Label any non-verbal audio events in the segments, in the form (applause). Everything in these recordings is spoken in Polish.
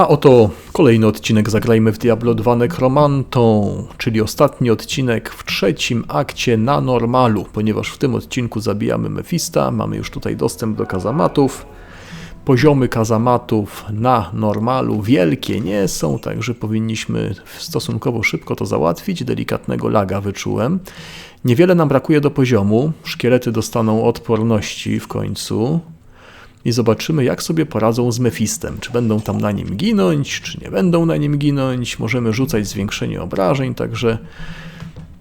A oto kolejny odcinek Zagrajmy w Diablo 2 Necromantą, czyli ostatni odcinek w trzecim akcie na normalu, ponieważ w tym odcinku zabijamy Mefista, mamy już tutaj dostęp do kazamatów. Poziomy kazamatów na normalu wielkie nie są, także powinniśmy stosunkowo szybko to załatwić. Delikatnego laga wyczułem. Niewiele nam brakuje do poziomu. Szkielety dostaną odporności w końcu i zobaczymy, jak sobie poradzą z Mefistem. Czy będą tam na nim ginąć, czy nie będą na nim ginąć. Możemy rzucać zwiększenie obrażeń, także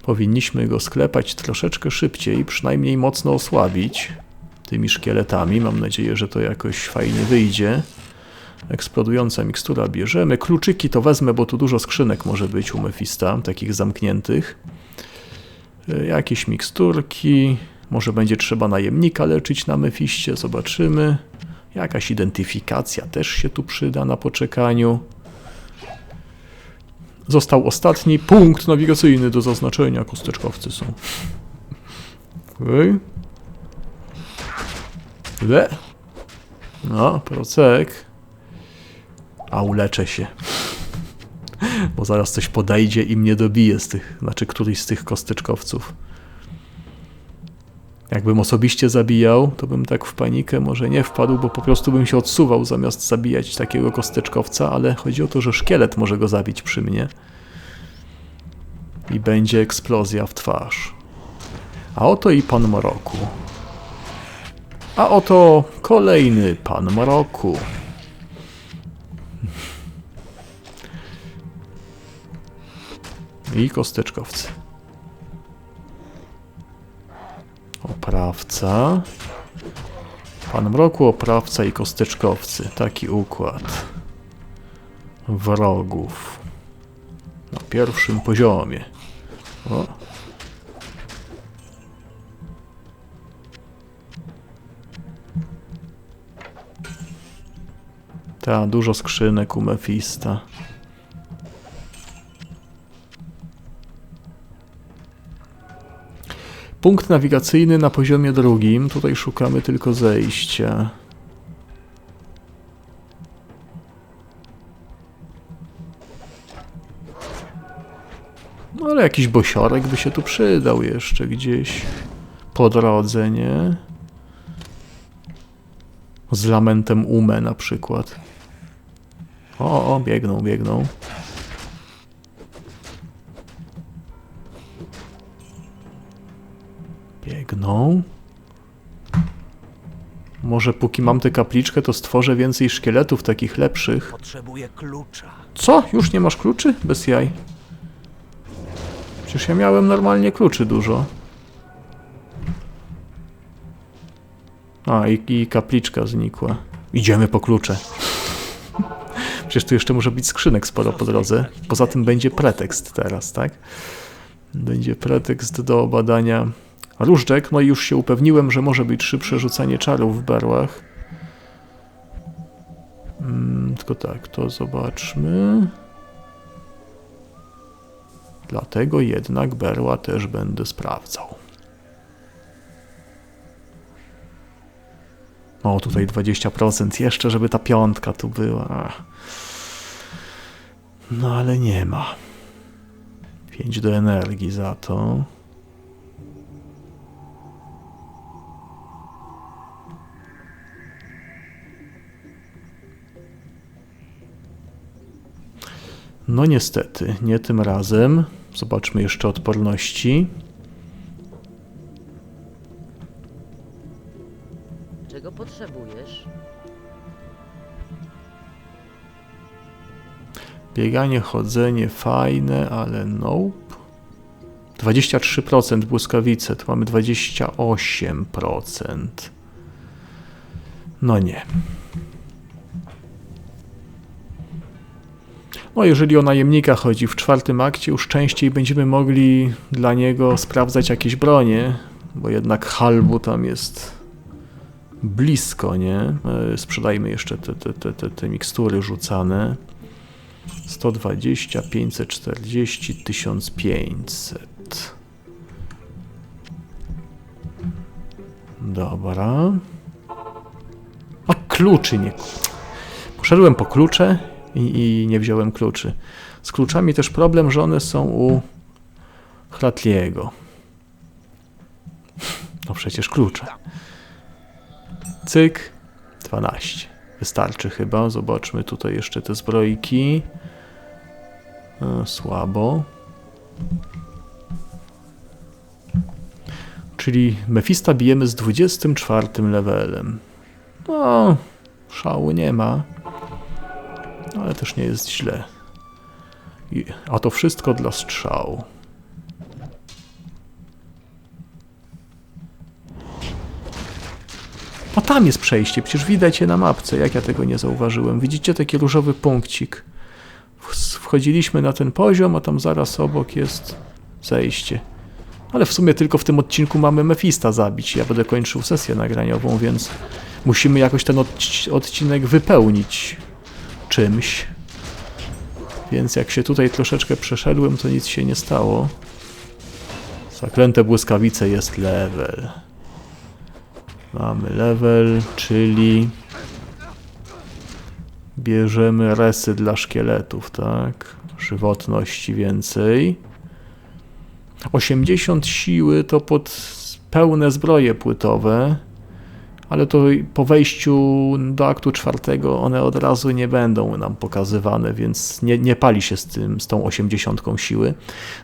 powinniśmy go sklepać troszeczkę szybciej, przynajmniej mocno osłabić tymi szkieletami. Mam nadzieję, że to jakoś fajnie wyjdzie. Eksplodująca mikstura bierzemy. Kluczyki to wezmę, bo tu dużo skrzynek może być u Mefista, takich zamkniętych. E, Jakieś miksturki. Może będzie trzeba najemnika leczyć na Mefiście, zobaczymy. Jakaś identyfikacja też się tu przyda na poczekaniu. Został ostatni punkt nawigacyjny do zaznaczenia. Kosteczkowcy są. Okej. Le. No, procek. A uleczę się. Bo zaraz coś podejdzie i mnie dobije z tych, znaczy któryś z tych kosteczkowców. Jakbym osobiście zabijał, to bym tak w panikę może nie wpadł, bo po prostu bym się odsuwał zamiast zabijać takiego kosteczkowca, ale chodzi o to, że szkielet może go zabić przy mnie. I będzie eksplozja w twarz. A oto i pan Mroku. A oto kolejny pan Mroku. I kosteczkowcy. Oprawca. Pan Mroku, oprawca i kosteczkowcy. Taki układ. Wrogów. Na pierwszym poziomie. O. Ta, dużo skrzynek u Mefista. Punkt nawigacyjny na poziomie drugim. Tutaj szukamy tylko zejścia. No ale jakiś bosiorek by się tu przydał jeszcze gdzieś po drodze, nie? Z lamentem Ume na przykład. O, o, biegną, biegną. Biegną. Może póki mam tę kapliczkę, to stworzę więcej szkieletów takich lepszych. Potrzebuję klucza. Co? Już nie masz kluczy? Bez jaj. Przecież ja miałem normalnie kluczy dużo. A, i, i kapliczka znikła. Idziemy po klucze. Przecież tu jeszcze może być skrzynek sporo po drodze. Poza tym będzie pretekst teraz, tak? Będzie pretekst do badania różdżek. No i już się upewniłem, że może być szybsze rzucanie czarów w berłach. Mm, tylko tak, to zobaczmy. Dlatego jednak berła też będę sprawdzał. O, tutaj 20% jeszcze, żeby ta piątka tu była. No ale nie ma. 5 do energii za to. No niestety, nie tym razem. Zobaczmy jeszcze odporności. Czego potrzebujesz? Bieganie, chodzenie fajne, ale nope. 23% błyskawice, tu mamy 28%. No nie. No, jeżeli o najemnika chodzi w czwartym akcie, już częściej będziemy mogli dla niego sprawdzać jakieś bronie, bo jednak halbu tam jest blisko, nie? E, Sprzedajmy jeszcze te, te, te, te, te mikstury rzucane. 120, 540, 1500. Dobra. A kluczy nie. Poszedłem po klucze i, i nie wziąłem kluczy. Z kluczami też problem, że one są u Hratliego. No przecież klucze. Cyk, 12. Wystarczy chyba. Zobaczmy tutaj jeszcze te zbrojki. E, słabo. Czyli Mefista bijemy z 24 levelem. No, szału nie ma. Ale też nie jest źle. I, a to wszystko dla strzału. O, tam jest przejście, przecież widać je na mapce, jak ja tego nie zauważyłem. Widzicie taki różowy punkcik? Wchodziliśmy na ten poziom, a tam zaraz obok jest zejście. Ale w sumie tylko w tym odcinku mamy Mefista zabić. Ja będę kończył sesję nagraniową, więc musimy jakoś ten odci- odcinek wypełnić czymś. Więc jak się tutaj troszeczkę przeszedłem, to nic się nie stało. Zaklęte błyskawice jest level. Mamy level, czyli bierzemy resy dla szkieletów, tak? Żywotności więcej. 80 siły to pod pełne zbroje płytowe, ale to po wejściu do aktu czwartego one od razu nie będą nam pokazywane, więc nie, nie pali się z tym, z tą 80 siły.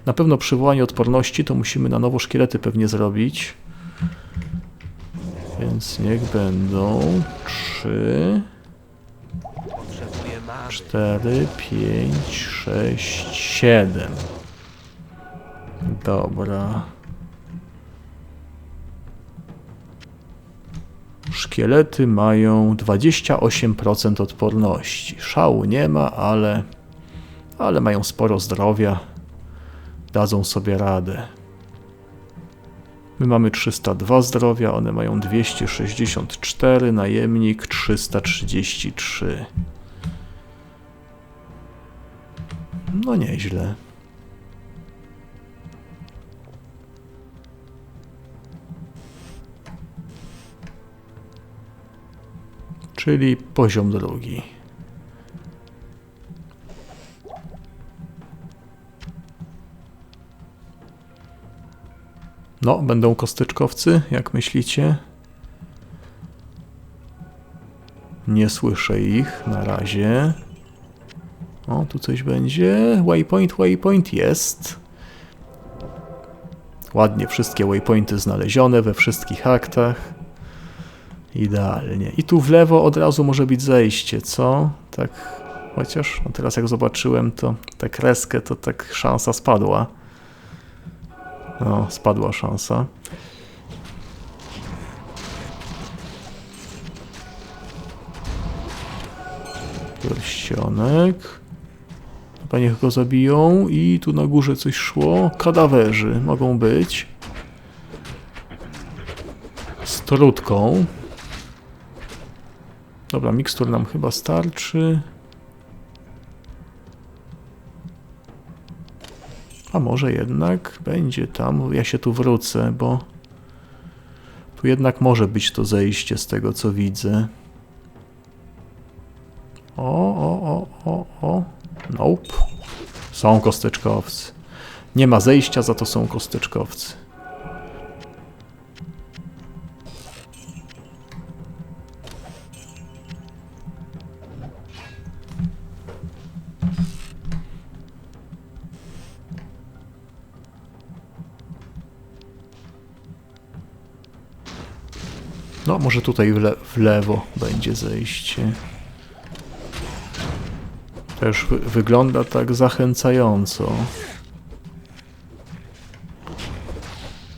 Na pewno przywołanie odporności to musimy na nowo szkielety pewnie zrobić. Więc niech będą 3, Potrzebuję mamy. 4, 5, 6, 7. Dobra. Szkielety mają 28% odporności. Szału nie ma, ale, ale mają sporo zdrowia. Dadzą sobie radę. My mamy 302 zdrowia, one mają 264, najemnik 333. No nieźle. Czyli poziom drugi. No, będą kostyczkowcy, jak myślicie? Nie słyszę ich na razie. O, tu coś będzie. Waypoint, waypoint jest. Ładnie wszystkie waypointy znalezione we wszystkich aktach. Idealnie. I tu w lewo od razu może być zejście, co? Tak, chociaż no teraz jak zobaczyłem to tę kreskę, to tak szansa spadła. No, spadła szansa. Pierścionek. Niech go zabiją. I tu na górze coś szło. Kadawerzy mogą być. Z trutką. Dobra, mikstur nam chyba starczy. A może jednak będzie tam. Ja się tu wrócę, bo tu jednak może być to zejście z tego co widzę. O, o, o, o, o. Nope. Są kosteczkowcy. Nie ma zejścia, za to są kosteczkowcy. Może tutaj w, le w lewo będzie zejście. Też wy wygląda tak zachęcająco.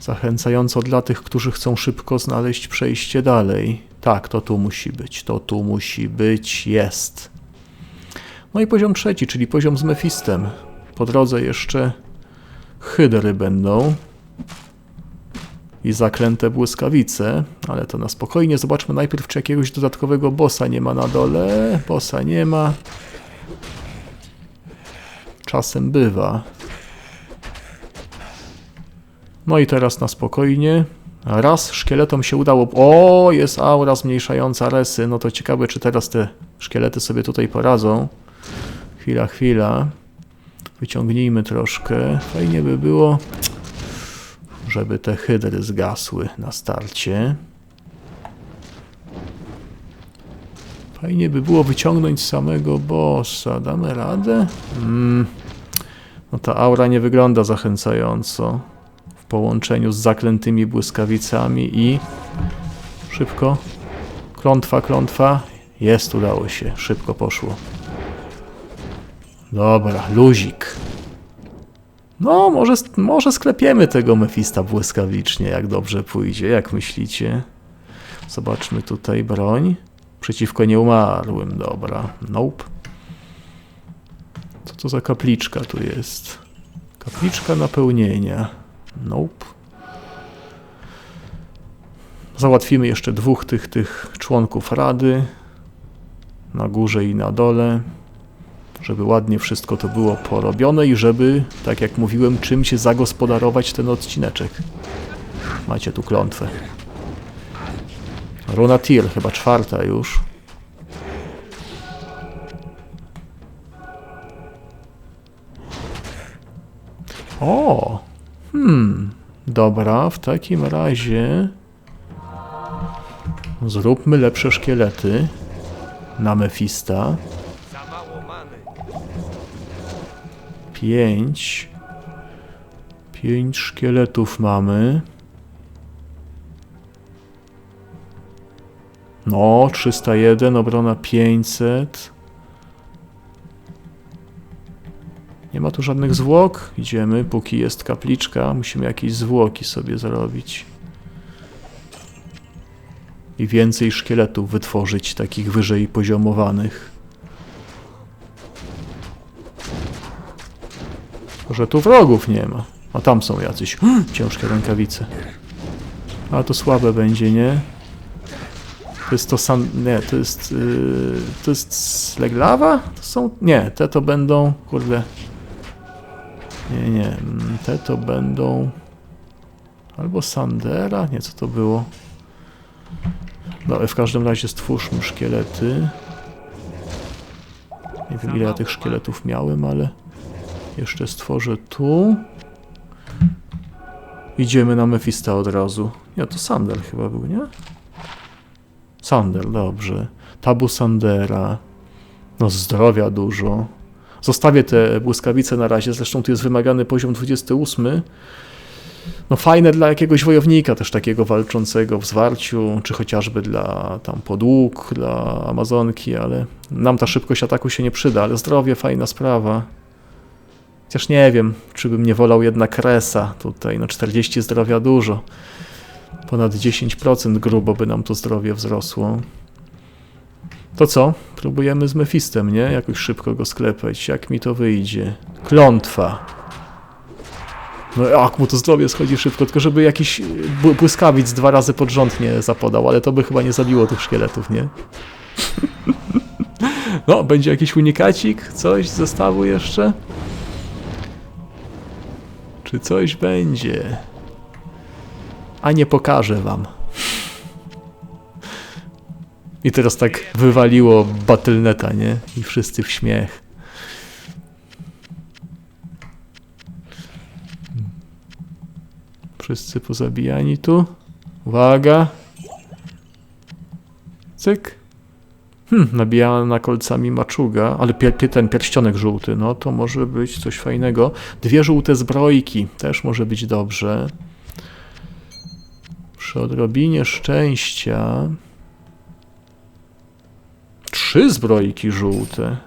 Zachęcająco dla tych, którzy chcą szybko znaleźć przejście dalej. Tak, to tu musi być, to tu musi być, jest. No i poziom trzeci, czyli poziom z Mefistem. Po drodze jeszcze hydry będą i zaklęte błyskawice, ale to na spokojnie. Zobaczmy najpierw, czy jakiegoś dodatkowego bossa nie ma na dole. Bossa nie ma. Czasem bywa. No i teraz na spokojnie. Raz szkieletom się udało. O, jest aura zmniejszająca resy. No to ciekawe, czy teraz te szkielety sobie tutaj poradzą. Chwila, chwila. Wyciągnijmy troszkę. Fajnie by było, żeby te hydry zgasły na starcie. Fajnie by było wyciągnąć samego bossa. Damy radę? Mm. No ta aura nie wygląda zachęcająco w połączeniu z zaklętymi błyskawicami i szybko. Klątwa, klątwa. Jest, udało się. Szybko poszło. Dobra, luzik. No, może, może sklepiemy tego Mefista błyskawicznie, jak dobrze pójdzie. Jak myślicie? Zobaczmy tutaj broń. Przeciwko nieumarłym, dobra. Nope. Co to za kapliczka tu jest? Kapliczka napełnienia. Nope. Załatwimy jeszcze dwóch tych, tych członków rady. Na górze i na dole. Żeby ładnie wszystko to było porobione i żeby, tak jak mówiłem, czymś zagospodarować ten odcineczek. Macie tu klątwę. Runa Tyr, chyba czwarta już. O! Hmm. Dobra, w takim razie zróbmy lepsze szkielety na Mefista. Pięć. Pięć szkieletów mamy. No, 301, obrona 500. Nie ma tu żadnych zwłok. Idziemy, póki jest kapliczka. Musimy jakieś zwłoki sobie zrobić. I więcej szkieletów wytworzyć, takich wyżej poziomowanych. Że tu wrogów nie ma. A tam są jacyś (gasps) ciężkie rękawice. A to słabe będzie, nie? To jest to san... Nie, to jest... Yy, to jest Sleglawa? To są... Nie, te to będą... Kurde... Nie, nie. mm, Te to będą... Albo Sandera? Nie, co to było? No, w każdym razie stwórzmy szkielety. Nie wiem, ile ja tych szkieletów miałem, ale... Jeszcze stworzę tu. Idziemy na Mefista od razu. Nie, to Sander chyba był, nie? Sander, dobrze. Tabu Sandera. No zdrowia dużo. Zostawię te błyskawice na razie, zresztą tu jest wymagany poziom 28. No fajne dla jakiegoś wojownika też takiego walczącego w zwarciu, czy chociażby dla tam podług, dla Amazonki, ale nam ta szybkość ataku się nie przyda, ale zdrowie fajna sprawa. Chociaż nie wiem, czy bym nie wolał jednak Resa tutaj, no 40 zdrowia dużo. Ponad 10% grubo by nam to zdrowie wzrosło. To co? Próbujemy z Mefistem, nie? Jakoś szybko go sklepać. Jak mi to wyjdzie? Klątwa. No jak mu to zdrowie schodzi szybko, tylko żeby jakiś bły- błyskawic dwa razy pod rząd nie zapodał, ale to by chyba nie zabiło tych szkieletów, nie? (laughs) No, będzie jakiś unikacik? Coś z zestawu jeszcze? Czy coś będzie? A nie pokażę wam. I teraz tak wywaliło Battle.neta, nie? I wszyscy w śmiech. Wszyscy pozabijani tu. Uwaga. Cyk. Hmm, nabijana kolcami maczuga, ale ten pierścionek żółty, no to może być coś fajnego. Dwie żółte zbrojki, też może być dobrze. Przy odrobinie szczęścia. Trzy zbrojki żółte.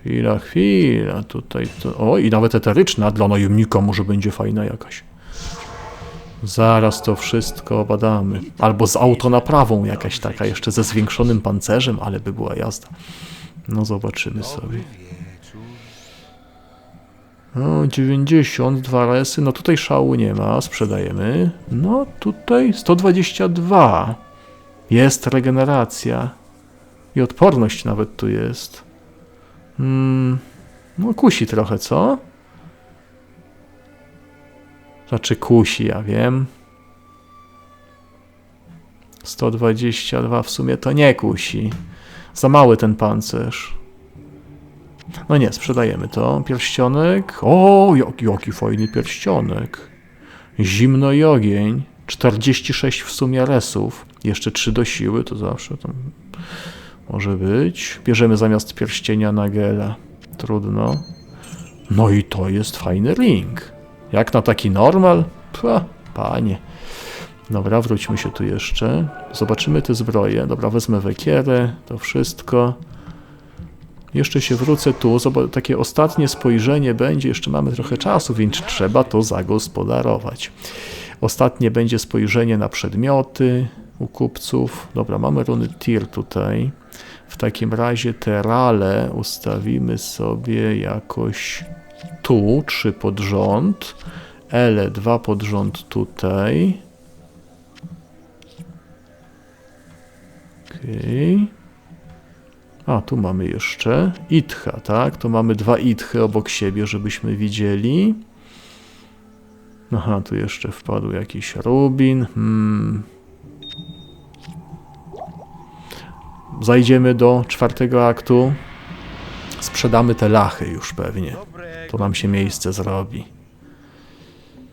Chwila, chwila, tutaj to... O, i nawet eteryczna dla najemnika może będzie fajna jakaś. Zaraz to wszystko badamy. Albo z autonaprawą jakaś taka, jeszcze ze zwiększonym pancerzem, ale by była jazda. No zobaczymy sobie. No, 92 resy, no tutaj szału nie ma, sprzedajemy. No tutaj 122. Jest regeneracja. I odporność nawet tu jest. Hmm, no kusi trochę, co? Znaczy kusi, ja wiem. 122 w sumie to nie kusi. Za mały ten pancerz. No nie, sprzedajemy to. Pierścionek. O, jak, jaki fajny pierścionek. Zimno i ogień. 46 w sumie resów. Jeszcze 3 do siły, to zawsze tam może być. Bierzemy zamiast pierścienia Nagela. Trudno. No i to jest fajny ring. Jak na taki normal? Pła, panie. Dobra, wróćmy się tu jeszcze. Zobaczymy te zbroje. Dobra, wezmę wekierę, to wszystko. Jeszcze się wrócę tu. Zoba- takie ostatnie spojrzenie będzie. Jeszcze mamy trochę czasu, więc trzeba to zagospodarować. Ostatnie będzie spojrzenie na przedmioty u kupców. Dobra, mamy runy tier tutaj. W takim razie te rale ustawimy sobie jakoś tu, trzy pod rząd. Ele, dwa pod rząd tutaj. Okej. A, tu mamy jeszcze Itcha, tak? Tu mamy dwa Itchy obok siebie, żebyśmy widzieli. Aha, tu jeszcze wpadł jakiś Rubin. Hmm. Zajdziemy do czwartego aktu. Sprzedamy te lachy już pewnie. To nam się miejsce zrobi.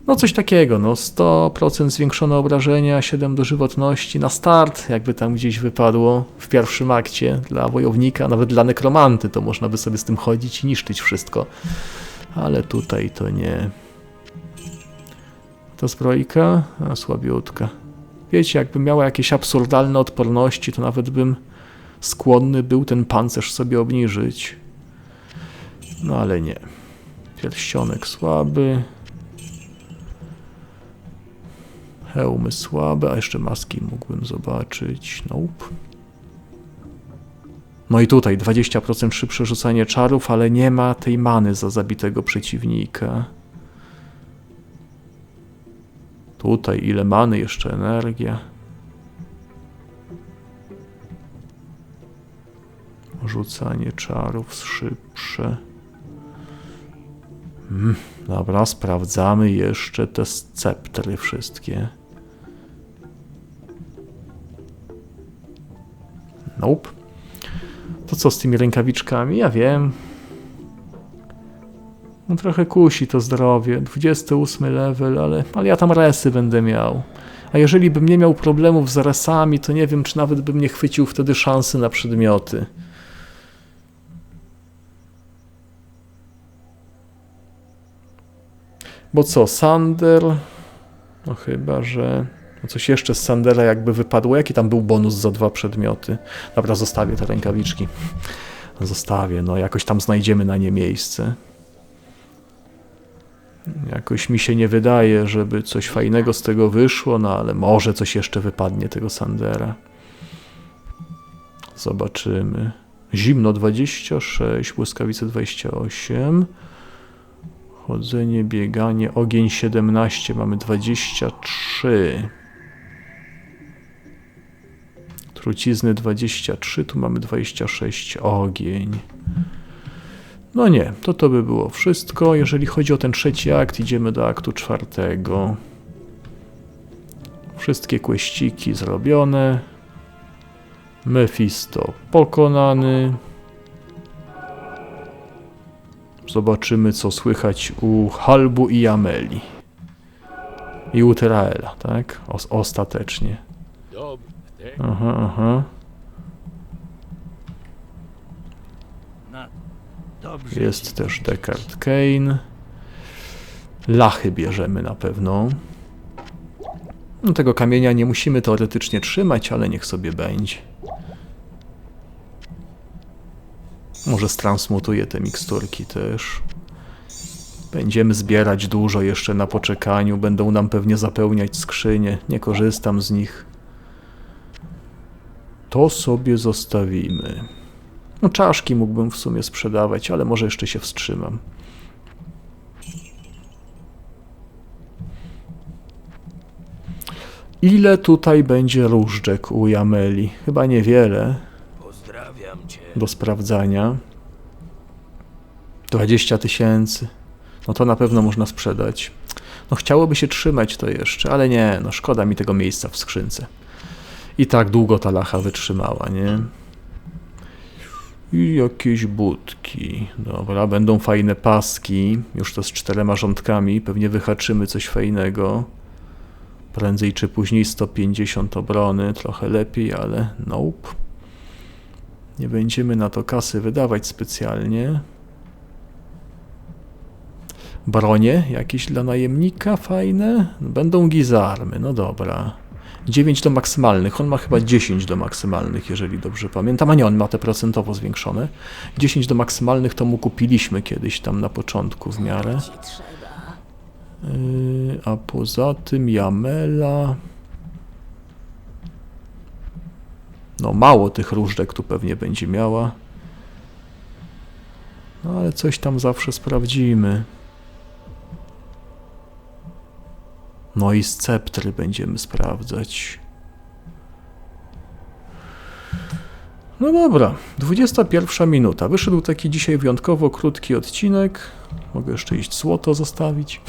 No coś takiego, no 100% zwiększone obrażenia, 7 do żywotności na start, jakby tam gdzieś wypadło w pierwszym akcie dla wojownika, nawet dla nekromanty, to można by sobie z tym chodzić i niszczyć wszystko. Ale tutaj to nie. Ta zbrojka? A, słabiutka. Wiecie, jakbym miała jakieś absurdalne odporności, to nawet bym skłonny był ten pancerz sobie obniżyć. No ale nie. Pierścionek słaby. Hełmy słabe, a jeszcze maski mógłbym zobaczyć. Nope. No i tutaj 20% szybsze rzucanie czarów, ale nie ma tej many za zabitego przeciwnika. Tutaj ile many, jeszcze energia. Rzucanie czarów szybsze. Mm, dobra, sprawdzamy jeszcze te sceptry wszystkie. Nope. To co z tymi rękawiczkami? Ja wiem. No trochę kusi to zdrowie. 28 level, ale, ale ja tam resy będę miał. A jeżeli bym nie miał problemów z resami, to nie wiem, czy nawet bym nie chwycił wtedy szansy na przedmioty. Bo co, Sander? No chyba, że... No coś jeszcze z Sandera jakby wypadło. Jaki tam był bonus za dwa przedmioty? Dobra, zostawię te rękawiczki. Zostawię, no jakoś tam znajdziemy na nie miejsce. Jakoś mi się nie wydaje, żeby coś fajnego z tego wyszło, no ale może coś jeszcze wypadnie tego Sandera. Zobaczymy. Zimno 26, błyskawice 28. Chodzenie, bieganie, ogień 17, mamy 23. Trucizny 23, tu mamy 26, ogień. No nie, to to by było wszystko. Jeżeli chodzi o ten trzeci akt, idziemy do aktu czwartego. Wszystkie kłeściki zrobione. Mephisto pokonany. Zobaczymy, co słychać u Halbu i Ameli. I u Teraela, tak? Os ostatecznie. Aha, aha. Jest też Descartes Kane. Lachy bierzemy na pewno. No, tego kamienia nie musimy teoretycznie trzymać, ale niech sobie będzie. Może stransmutuję te miksturki też. Będziemy zbierać dużo jeszcze na poczekaniu. Będą nam pewnie zapełniać skrzynie. Nie korzystam z nich. To sobie zostawimy. No czaszki mógłbym w sumie sprzedawać, ale może jeszcze się wstrzymam. Ile tutaj będzie różdżek u Jameli? Chyba niewiele Pozdrawiam cię. Do sprawdzania. 20 tysięcy. No to na pewno można sprzedać. No chciałoby się trzymać to jeszcze, ale nie, no szkoda mi tego miejsca w skrzynce. I tak długo ta lacha wytrzymała, nie? I jakieś budki. Dobra, będą fajne paski. Już to z czterema rządkami. Pewnie wyhaczymy coś fajnego. Prędzej czy później 150 obrony. Trochę lepiej, ale nope. Nie będziemy na to kasy wydawać specjalnie. Bronie jakieś dla najemnika fajne? Będą gizarmy, no dobra. 9 do maksymalnych, on ma chyba 10 do maksymalnych, jeżeli dobrze pamiętam, a nie, on ma te procentowo zwiększone. 10 do maksymalnych to mu kupiliśmy kiedyś tam na początku w miarę. Yy, a poza tym Jamela... No mało tych różdżek tu pewnie będzie miała. No ale coś tam zawsze sprawdzimy. No i sceptry będziemy sprawdzać. No dobra, 21 minuta. Wyszedł taki dzisiaj wyjątkowo krótki odcinek. Mogę jeszcze iść złoto zostawić. (laughs)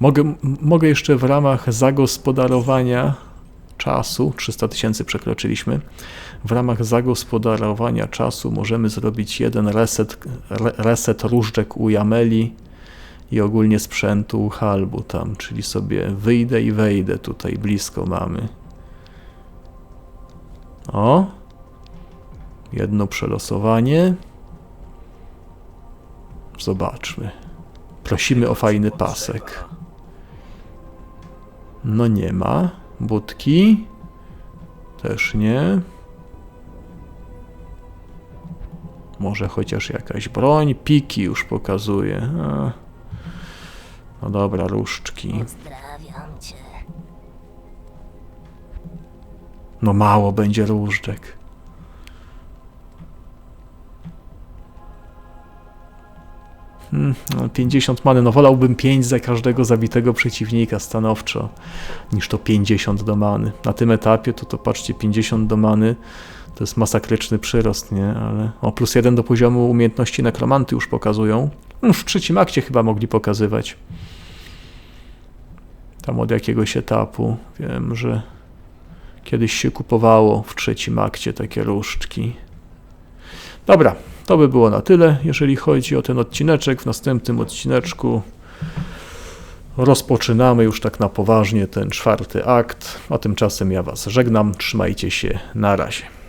Mogę, mogę jeszcze w ramach zagospodarowania czasu, 300 tysięcy przekroczyliśmy, w ramach zagospodarowania czasu możemy zrobić jeden reset, re, reset różdżek u Jameli i ogólnie sprzętu u Halbu tam, czyli sobie wyjdę i wejdę tutaj, blisko mamy. O! Jedno przelosowanie. Zobaczmy. Prosimy o fajny pasek. No nie ma. Budki. Też nie. Może chociaż jakaś broń. Piki już pokazuje. A. No dobra, różdżki. Pozdrawiam cię. No mało będzie różdżek. 50 many, no wolałbym 5 za każdego zabitego przeciwnika stanowczo, niż to 50 do many. Na tym etapie to to patrzcie, 50 do many to jest masakryczny przyrost, nie? Ale o plus 1 do poziomu umiejętności nekromanty już pokazują. W trzecim akcie chyba mogli pokazywać. Tam od jakiegoś etapu. Wiem, że Kiedyś się kupowało w trzecim akcie takie różdżki. Dobra, to by było na tyle, jeżeli chodzi o ten odcineczek. W następnym odcineczku rozpoczynamy już tak na poważnie ten czwarty akt, a tymczasem ja Was żegnam. Trzymajcie się, na razie.